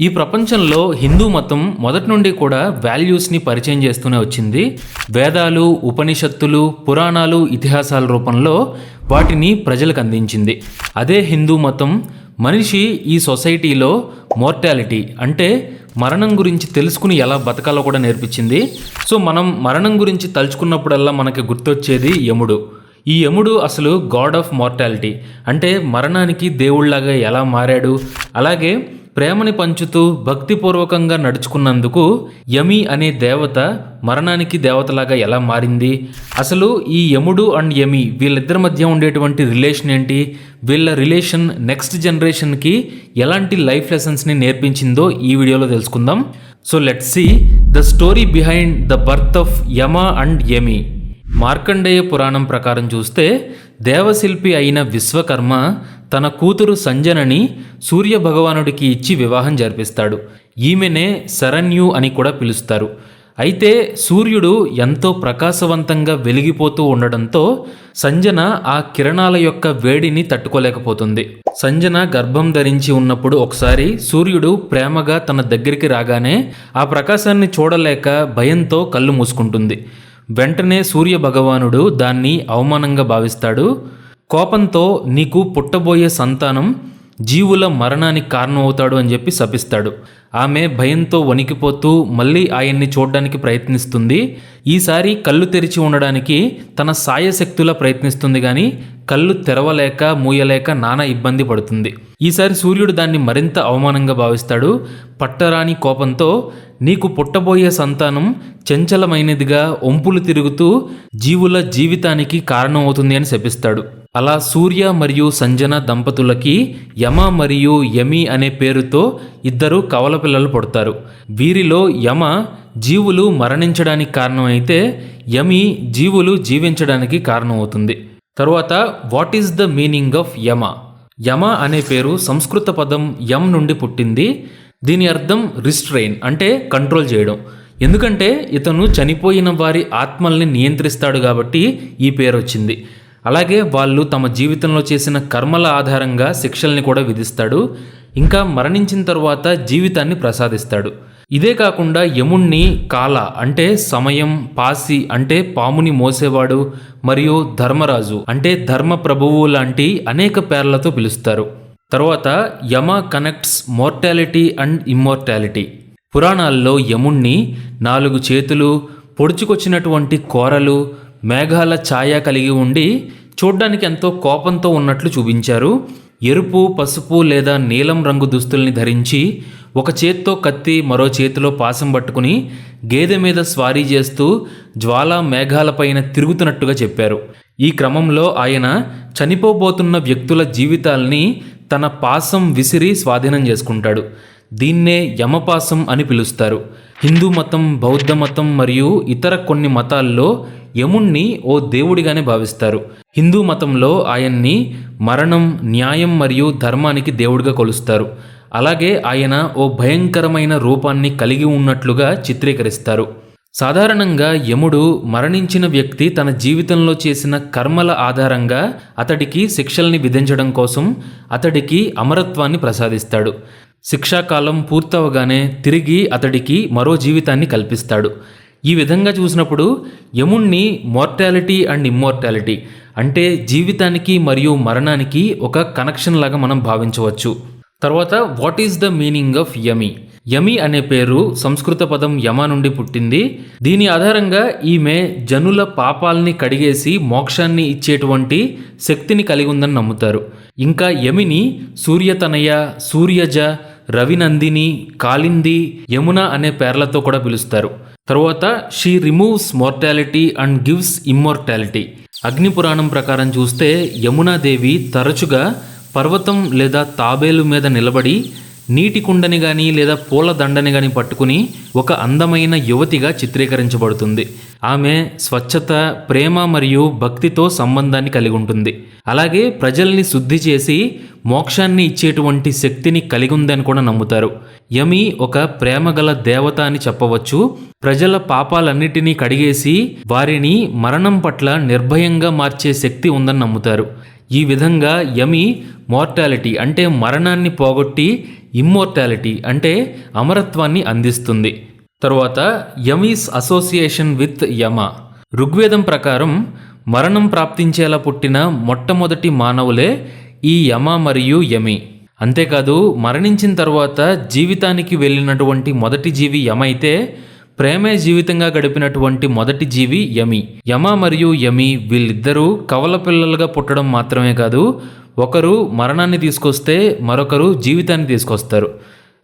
ఈ ప్రపంచంలో హిందూ మతం మొదటి నుండి కూడా వాల్యూస్ని పరిచయం చేస్తూనే వచ్చింది. వేదాలు ఉపనిషత్తులు పురాణాలు ఇతిహాసాల రూపంలో వాటిని ప్రజలకు అందించింది. అదే హిందూ మతం మనిషి ఈ సొసైటీలో మోర్టాలిటీ అంటే మరణం గురించి తెలుసుకుని ఎలా బతకాలో కూడా నేర్పించింది. సో మనం మరణం గురించి తలుచుకున్నప్పుడల్లా మనకి గుర్తొచ్చేది యముడు. ఈ యముడు అసలు గాడ్ ఆఫ్ మార్టాలిటీ అంటే మరణానికి దేవుళ్ళాగా ఎలా మారాడు? అలాగే ప్రేమని పంచుతూ భక్తిపూర్వకంగా నడుచుకున్నందుకు యమి అనే దేవత మరణానికి దేవతలాగా ఎలా మారింది? అసలు ఈ యముడు అండ్ యమి వీళ్ళిద్దరి మధ్య ఉండేటువంటి రిలేషన్ ఏంటి? వీళ్ళ రిలేషన్ నెక్స్ట్ జనరేషన్కి ఎలాంటి లైఫ్ లెసన్స్ని నేర్పించిందో ఈ వీడియోలో తెలుసుకుందాం. So let's see the story behind the birth of Yama and Yami. Markandeya Puranam ప్రకారం చూస్తే దేవశిల్పి అయిన విశ్వకర్మ తన కూతురు సంజనని సూర్య భగవానుడికి ఇచ్చి వివాహం జరిపిస్తాడు. ఈమెనే శరణ్యు అని కూడా పిలుస్తారు. అయితే సూర్యుడు ఎంతో ప్రకాశవంతంగా వెలిగిపోతూ ఉండడంతో సంజన ఆ కిరణాల యొక్క వేడిని తట్టుకోలేకపోతుంది. సంజన గర్భం ధరించి ఉన్నప్పుడు ఒకసారి సూర్యుడు ప్రేమగా తన దగ్గరికి రాగానే ఆ ప్రకాశాన్ని చూడలేక భయంతో కళ్ళు మూసుకుంటుంది. వెంటనే సూర్య భగవానుడు దాన్ని అవమానంగా భావిస్తాడు. కోపంతో నీకు పుట్టబోయే సంతానం జీవుల మరణానికి కారణమవుతాడు అని చెప్పి శపిస్తాడు. ఆమె భయంతో వణికిపోతూ మళ్ళీ ఆయన్ని చూడడానికి ప్రయత్నిస్తుంది. ఈసారి కళ్ళు తెరిచి ఉండడానికి తన సాయశక్తులా ప్రయత్నిస్తుంది కానీ కళ్ళు తెరవలేక మూయలేక నానా ఇబ్బంది పడుతుంది. ఈసారి సూర్యుడు దాన్ని మరింత అవమానంగా భావిస్తాడు. పట్టరాని కోపంతో నీకు పుట్టబోయే సంతానం చంచలమైనదిగా ఒంపులు తిరుగుతూ జీవుల జీవితానికి కారణమవుతుంది అని శపిస్తాడు. అలా సూర్య మరియు సంజన దంపతులకి యమ మరియు యమి అనే పేరుతో ఇద్దరు కవల పిల్లలు పుడతారు. వీరిలో యమ జీవులు మరణించడానికి కారణమైతే యమి జీవులు జీవించడానికి కారణమవుతుంది. తరువాత what is the meaning of Yama? Yama అనే పేరు సంస్కృత పదం యం నుండి పుట్టింది. దీని అర్థం రిస్ట్రెయిన్ అంటే కంట్రోల్ చేయడం. ఎందుకంటే ఇతను చనిపోయిన వారి ఆత్మల్ని నియంత్రిస్తాడు కాబట్టి ఈ పేరు వచ్చింది అలాగే వాళ్ళు తమ జీవితంలో చేసిన కర్మల ఆధారంగా శిక్షల్ని కూడా విధిస్తాడు ఇంకా మరణించిన తర్వాత జీవితాన్ని ప్రసాదిస్తాడు. ఇదే కాకుండా యముణ్ణి కాల అంటే సమయం పాసి అంటే పాముని మోసేవాడు మరియు ధర్మరాజు అంటే ధర్మ ప్రభువు లాంటి అనేక పేర్లతో పిలుస్తారు. తర్వాత Yama connects mortality and immortality. పురాణాల్లో యముణ్ణి నాలుగు చేతులు పొడుచుకొచ్చినటువంటి కోరలు మేఘాల ఛాయ కలిగి ఉండి చూడ్డానికి ఎంతో కోపంతో ఉన్నట్లు చూపించారు. ఎరుపు పసుపు లేదా నీలం రంగు దుస్తుల్ని ధరించి ఒక చేత్తో కత్తి మరో చేతిలో పాసం పట్టుకుని గేదె మీద స్వారీ చేస్తూ జ్వాలా మేఘాలపైన తిరుగుతున్నట్టుగా చెప్పారు. ఈ క్రమంలో ఆయన చనిపోబోతున్న వ్యక్తుల జీవితాల్ని తన పాసం విసిరి స్వాధీనం చేసుకుంటాడు. దీన్నే యమపాసం అని పిలుస్తారు. హిందూ మతం బౌద్ధ మతం మరియు ఇతర కొన్ని మతాల్లో యముణ్ణి ఓ దేవుడిగానే భావిస్తారు. హిందూ మతంలో ఆయన్ని మరణం న్యాయం మరియు ధర్మానికి దేవుడిగా కొలుస్తారు. అలాగే ఆయన ఓ భయంకరమైన రూపాన్ని కలిగి ఉన్నట్లుగా చిత్రీకరిస్తారు. సాధారణంగా యముడు మరణించిన వ్యక్తి తన జీవితంలో చేసిన కర్మల ఆధారంగా అతడికి శిక్షల్ని విధించడం కోసం అతడికి అమరత్వాన్ని ప్రసాదిస్తాడు. శిక్షాకాలం పూర్తవగానే తిరిగి అతడికి మరో జీవితాన్ని కల్పిస్తాడు. ఈ విధంగా చూసినప్పుడు యముణ్ణి మోర్టాలిటీ అండ్ ఇమ్మోర్టాలిటీ అంటే జీవితానికి మరియు మరణానికి ఒక కనెక్షన్ లాగా మనం భావించవచ్చు. తర్వాత what is the meaning of Yami Yami అనే పేరు సంస్కృత పదం యమ నుండి పుట్టింది. దీని ఆధారంగా ఈమె జనుల పాపాల్ని కడిగేసి మోక్షాన్ని ఇచ్చేటువంటి శక్తిని కలిగి ఉందని నమ్ముతారు. ఇంకా యమిని సూర్యతనయ సూర్యజ రవినందిని కాలింది యమున అనే పేర్లతో కూడా పిలుస్తారు. తర్వాత she removes mortality and gives immortality Agni Puranam ప్రకారం చూస్తే యమునాదేవి తరచుగా పర్వతం లేదా తాబేలు మీద నిలబడి నీటి కుండని కానీ లేదా పూల దండని కానీ పట్టుకుని ఒక అందమైన యువతిగా చిత్రీకరించబడుతుంది. ఆమె స్వచ్ఛత ప్రేమ మరియు భక్తితో సంబంధాన్ని కలిగి ఉంటుంది. అలాగే ప్రజల్ని శుద్ధి చేసి మోక్షాన్ని ఇచ్చేటువంటి శక్తిని కలిగి ఉందని కూడా నమ్ముతారు. యమి ఒక ప్రేమగల దేవత అని చెప్పవచ్చు. ప్రజల పాపాలన్నిటినీ కడిగేసి వారిని మరణం పట్ల నిర్భయంగా మార్చే శక్తి ఉందని నమ్ముతారు. ఈ విధంగా యమి మోర్టాలిటీ అంటే మరణాన్ని పోగొట్టి ఇమ్మోర్టాలిటీ అంటే అమరత్వాన్ని అందిస్తుంది. తరువాత యమీస్ అసోసియేషన్ విత్ యమ. ఋగ్వేదం ప్రకారం మరణం ప్రాప్తించేలా పుట్టిన మొట్టమొదటి మానవులే ఈ యమ మరియు యమి. అంతేకాదు మరణించిన తర్వాత జీవితానికి వెళ్ళినటువంటి మొదటి జీవి యమ అయితే ప్రేమే జీవితంగా గడిపినటువంటి మొదటి జీవి యమి. యమ మరియు యమి వీళ్ళిద్దరూ కవల పిల్లలుగా పుట్టడం మాత్రమే కాదు ఒకరు మరణాన్ని తీసుకొస్తే మరొకరు జీవితాన్ని తీసుకొస్తారు.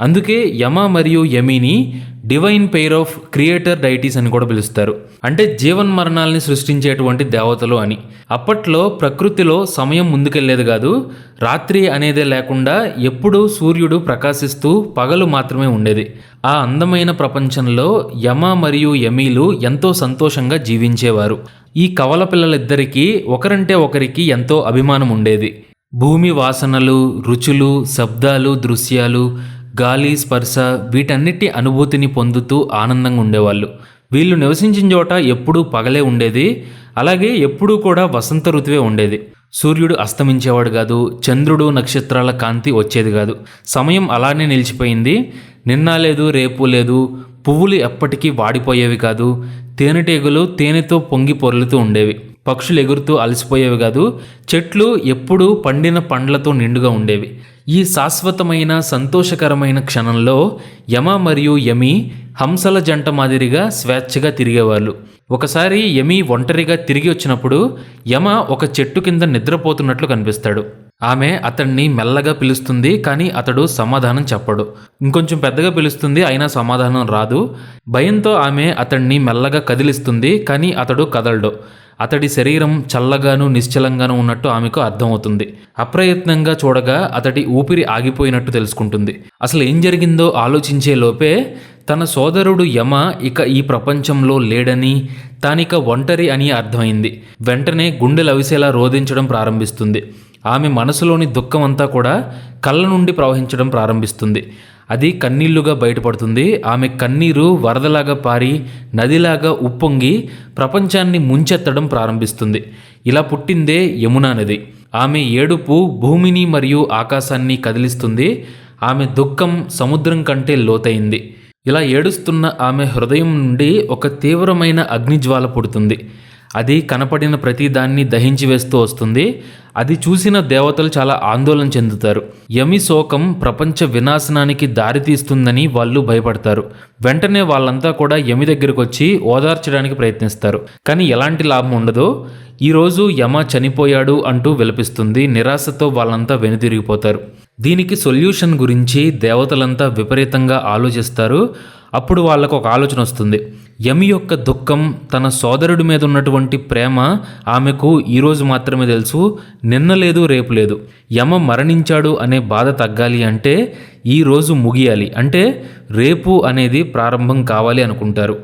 అందుకే యమ మరియు యమిని divine pair of creator deities అని కూడా పిలుస్తారు. అంటే జీవన్ మరణాలని సృష్టించేటువంటి దేవతలు అని. అప్పట్లో ప్రకృతిలో సమయం ముందుకెళ్ళేది కాదు రాత్రి అనేదే లేకుండా ఎప్పుడూ సూర్యుడు ప్రకాశిస్తూ పగలు మాత్రమే ఉండేది. ఆ అందమైన ప్రపంచంలో యమ మరియు యమీలు ఎంతో సంతోషంగా జీవించేవారు. ఈ కవల పిల్లలిద్దరికీ ఒకరంటే ఒకరికి ఎంతో అభిమానం ఉండేది భూమి వాసనలు రుచులు శబ్దాలు దృశ్యాలు గాలి స్పర్శ వీటన్నిటి అనుభూతిని పొందుతూ ఆనందంగా ఉండేవాళ్ళు. వీళ్ళు నివసించిన చోట ఎప్పుడూ పగలే ఉండేది. అలాగే ఎప్పుడూ కూడా వసంత ఋతువే ఉండేది. సూర్యుడు అస్తమించేవాడు కాదు చంద్రుడు నక్షత్రాల కాంతి వచ్చేది కాదు. సమయం అలానే నిలిచిపోయింది. నిన్న లేదు రేపు లేదు. పువ్వులు ఎప్పటికీ వాడిపోయేవి కాదు. తేనెటీగలు తేనెతో పొంగి పొర్లుతూ ఉండేవి. పక్షులు ఎగురుతూ అలసిపోయేవి కాదు. చెట్లు ఎప్పుడూ పండిన పండ్లతో నిండుగా ఉండేవి. ఈ శాశ్వతమైన సంతోషకరమైన క్షణంలో యమ మరియు యమి హంసల జంట మాదిరిగా స్వేచ్ఛగా తిరిగేవాళ్ళు. ఒకసారి యమి ఒంటరిగా తిరిగి వచ్చినప్పుడు యమ ఒక చెట్టు కింద నిద్రపోతున్నట్లు కనిపిస్తాడు. ఆమె అతన్ని మెల్లగా పిలుస్తుంది కానీ అతడు సమాధానం చెప్పడు. ఇంకొంచెం పెద్దగా పిలుస్తుంది అయినా సమాధానం రాదు. భయంతో ఆమె అతన్ని మెల్లగా కదిలిస్తుంది కానీ అతడు కదలడు. అతడి శరీరం చల్లగాను నిశ్చలంగాను ఉన్నట్టు ఆమెకు అర్థమవుతుంది. అప్రయత్నంగా చూడగా అతడి ఊపిరి ఆగిపోయినట్టు తెలుసుకుంటుంది. అసలు ఏం జరిగిందో ఆలోచించే లోపే తన సోదరుడు యమ ఇక ఈ ప్రపంచంలో లేడని తానిక ఒంటరి అని అర్థమైంది. వెంటనే గుండె లవిసేలా రోధించడం ప్రారంభిస్తుంది. ఆమె మనసులోని దుఃఖం అంతా కూడా కళ్ళ నుండి ప్రవహించడం ప్రారంభిస్తుంది. అది కన్నీళ్ళుగా బయటపడుతుంది. ఆమె కన్నీరు వరదలాగా పారి నదిలాగా ఉప్పొంగి ప్రపంచాన్ని ముంచెత్తడం ప్రారంభిస్తుంది. ఇలా పుట్టిందే యమునా నది. ఆమె ఏడుపు భూమిని మరియు ఆకాశాన్ని కదిలిస్తుంది. ఆమె దుఃఖం సముద్రం కంటే లోతైంది. ఇలా ఏడుస్తున్న ఆమె హృదయం నుండి ఒక తీవ్రమైన అగ్నిజ్వాల పుడుతుంది. అది కనపడిన ప్రతిదాన్ని దహించి వేస్తూ వస్తుంది. అది చూసిన దేవతలు చాలా ఆందోళన చెందుతారు. యమి శోకం ప్రపంచ వినాశనానికి దారితీస్తుందని వాళ్ళు భయపడతారు. వెంటనే వాళ్ళంతా కూడా యమి దగ్గరకు వచ్చి ఓదార్చడానికి ప్రయత్నిస్తారు. కానీ ఎలాంటి లాభం ఉండదు. ఈరోజు యమ చనిపోయాడు అంటూ విలపిస్తుంది. నిరాశతో వాళ్ళంతా వెనుదిరిగిపోతారు. దీనికి సొల్యూషన్ గురించి దేవతలంతా విపరీతంగా ఆలోచిస్తారు. అప్పుడు వాళ్ళకు ఒక ఆలోచన వస్తుంది. యమి యొక్క దుఃఖం తన సోదరుడి మీద ఉన్నటువంటి ప్రేమ ఆమెకు ఈరోజు మాత్రమే తెలుసు నిన్న లేదు రేపు లేదు. యమ మరణించాడు అనే బాధ తగ్గాలి అంటే ఈరోజు ముగియాలి. అంటే రేపు అనేది ప్రారంభం కావాలి అనుకుంటారు.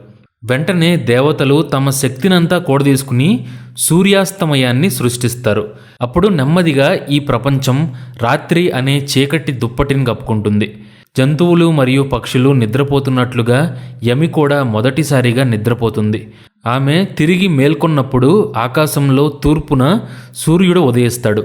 వెంటనే దేవతలు తమ శక్తినంతా కూడదీసుకుని సూర్యాస్తమయాన్ని సృష్టిస్తారు. అప్పుడు నెమ్మదిగా ఈ ప్రపంచం రాత్రి అనే చీకటి దుప్పటిని కప్పుకుంటుంది. జంతువులు మరియు పక్షులు నిద్రపోతున్నట్లుగా యమి కూడా మొదటిసారిగా నిద్రపోతుంది. ఆమె తిరిగి మేల్కొన్నప్పుడు ఆకాశంలో తూర్పున సూర్యుడు ఉదయిస్తాడు.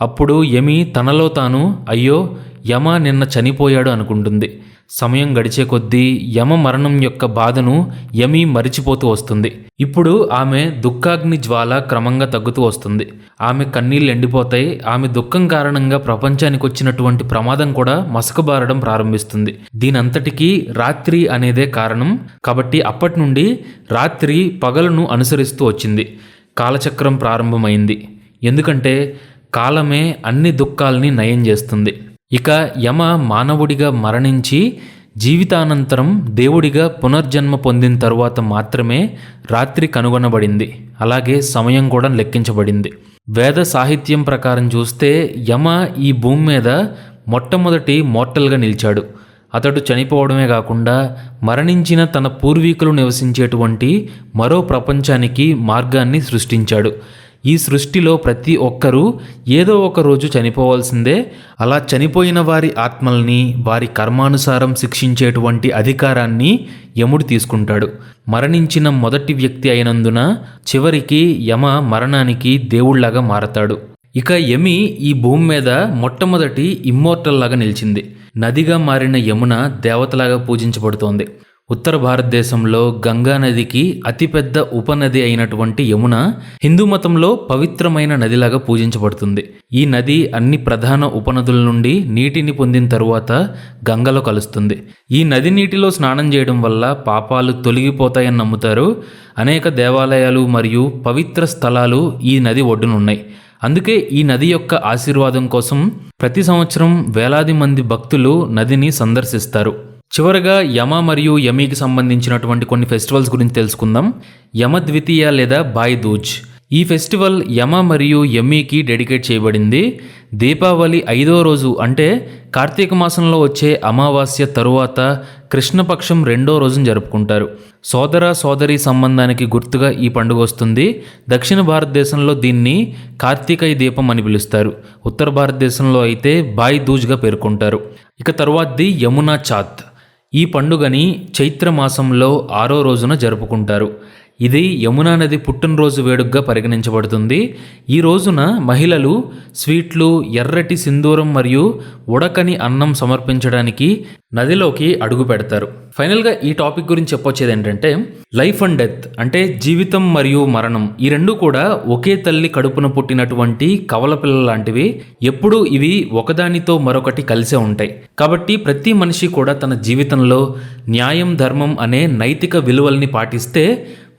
అప్పుడు యమి తనలో తాను అయ్యో యమ నిన్న చనిపోయాడు అనుకుంటుంది. సమయం గడిచే కొద్దీ యమ మరణం యొక్క బాధను యమి మరిచిపోతూ వస్తుంది. ఇప్పుడు ఆమె దుఃఖాగ్ని జ్వాల క్రమంగా తగ్గుతూ వస్తుంది. ఆమె కన్నీళ్ళు ఎండిపోతాయి. ఆమె దుఃఖం కారణంగా ప్రపంచానికి వచ్చినటువంటి ప్రమాదం కూడా మసకబారడం ప్రారంభిస్తుంది. దీనంతటికీ రాత్రి అనేదే కారణం. కాబట్టి అప్పటి నుండి రాత్రి పగలను అనుసరిస్తూ వచ్చింది. కాలచక్రం ప్రారంభమైంది. ఎందుకంటే కాలమే అన్ని దుఃఖాల్ని నయం చేస్తుంది. ఇక యమ మానవుడిగా మరణించి జీవితానంతరం దేవుడిగా పునర్జన్మ పొందిన తరువాత మాత్రమే రాత్రి కనుగొనబడింది. అలాగే సమయం కూడా లెక్కించబడింది. వేద సాహిత్యం ప్రకారం చూస్తే యమ ఈ భూమి మీద మొట్టమొదటి మోర్టల్గా నిలిచాడు. అతడు చనిపోవడమే కాకుండా మరణించిన తన పూర్వీకులు నివసించేటువంటి మరో ప్రపంచానికి మార్గాన్ని సృష్టించాడు. ఈ సృష్టిలో ప్రతి ఒక్కరూ ఏదో ఒక రోజు చనిపోవాల్సిందే. అలా చనిపోయిన వారి ఆత్మల్ని వారి కర్మానుసారం శిక్షించేటువంటి అధికారాన్ని యముడు తీసుకుంటాడు. మరణించిన మొదటి వ్యక్తి అయినందున చివరికి యమ మరణానికి దేవుళ్ళాగా మారతాడు. ఇక యమి ఈ భూమి మీద మొట్టమొదటి ఇమ్మోర్టల్ లాగా నిలిచింది. నదిగా మారిన యమున దేవతలాగా పూజించబడుతోంది. ఉత్తర భారతదేశంలో గంగా నదికి అతిపెద్ద ఉపనది అయినటువంటి యమున హిందూ మతంలో పవిత్రమైన నదిలాగా పూజించబడుతుంది. ఈ నది అన్ని ప్రధాన ఉపనదుల నుండి నీటిని పొందిన తరువాత గంగలో కలుస్తుంది. ఈ నది నీటిలో స్నానం చేయడం వల్ల పాపాలు తొలగిపోతాయని నమ్ముతారు. అనేక దేవాలయాలు మరియు పవిత్ర స్థలాలు ఈ నది ఒడ్డునున్నాయి. అందుకే ఈ నది యొక్క ఆశీర్వాదం కోసం ప్రతి సంవత్సరం వేలాది మంది భక్తులు నదిని సందర్శిస్తారు. చివరగా యమ మరియు యమికి సంబంధించినటువంటి కొన్ని ఫెస్టివల్స్ గురించి తెలుసుకుందాం. యమ ద్వితీయ లేదా బాయ్ దూజ్. ఈ ఫెస్టివల్ యమ మరియు యమ్మికి డెడికేట్ చేయబడింది. దీపావళి ఐదో రోజు అంటే కార్తీక మాసంలో వచ్చే అమావాస్య తరువాత కృష్ణపక్షం రెండో రోజున జరుపుకుంటారు. సోదర సోదరి సంబంధానికి గుర్తుగా ఈ పండుగ వస్తుంది. దక్షిణ భారతదేశంలో దీన్ని కార్తీకయ దీపం అని పిలుస్తారు. ఉత్తర భారతదేశంలో అయితే బాయ్ దూజ్గా పేర్కొంటారు. ఇక తరువాతది యమునా చాత్. ఈ పండుగని చైత్ర మాసంలో ఆరో రోజున జరుపుకుంటారు. ఇది యమునా నది పుట్టినరోజు వేడుకగా పరిగణించబడుతుంది. ఈ రోజున మహిళలు స్వీట్లు ఎర్రటి సింధూరం మరియు ఉడకని అన్నం సమర్పించడానికి నదిలోకి అడుగు పెడతారు. ఫైనల్గా ఈ టాపిక్ గురించి చెప్పొచ్చేది ఏంటంటే లైఫ్ అండ్ డెత్ అంటే జీవితం మరియు మరణం. ఈ రెండు కూడా ఒకే తల్లి కడుపున పుట్టినటువంటి కవల పిల్లల లాంటివి. ఎప్పుడూ ఇవి ఒకదానితో మరొకటి కలిసే ఉంటాయి. కాబట్టి ప్రతి మనిషి కూడా తన జీవితంలో న్యాయం ధర్మం అనే నైతిక విలువల్ని పాటిస్తే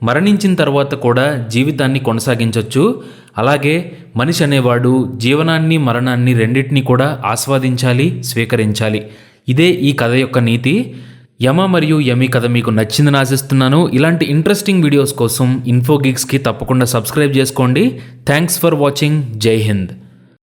మరణించిన తర్వాత కూడా జీవితాన్ని కొనసాగించవచ్చు అలాగే మనిషి అనేవాడు జీవనాన్ని మరణాన్ని రెండింటినీ కూడా ఆస్వాదించాలి స్వీకరించాలి. ఇదే ఈ కథ యొక్క నీతి. యమ మరియు యమి కథ మీకు నచ్చిందని ఆశిస్తున్నాను. ఇలాంటి ఇంట్రెస్టింగ్ వీడియోస్ కోసం ఇన్ఫోగిక్స్కి తప్పకుండా సబ్స్క్రైబ్ చేసుకోండి. థ్యాంక్స్ ఫర్ వాచింగ్ జై హింద్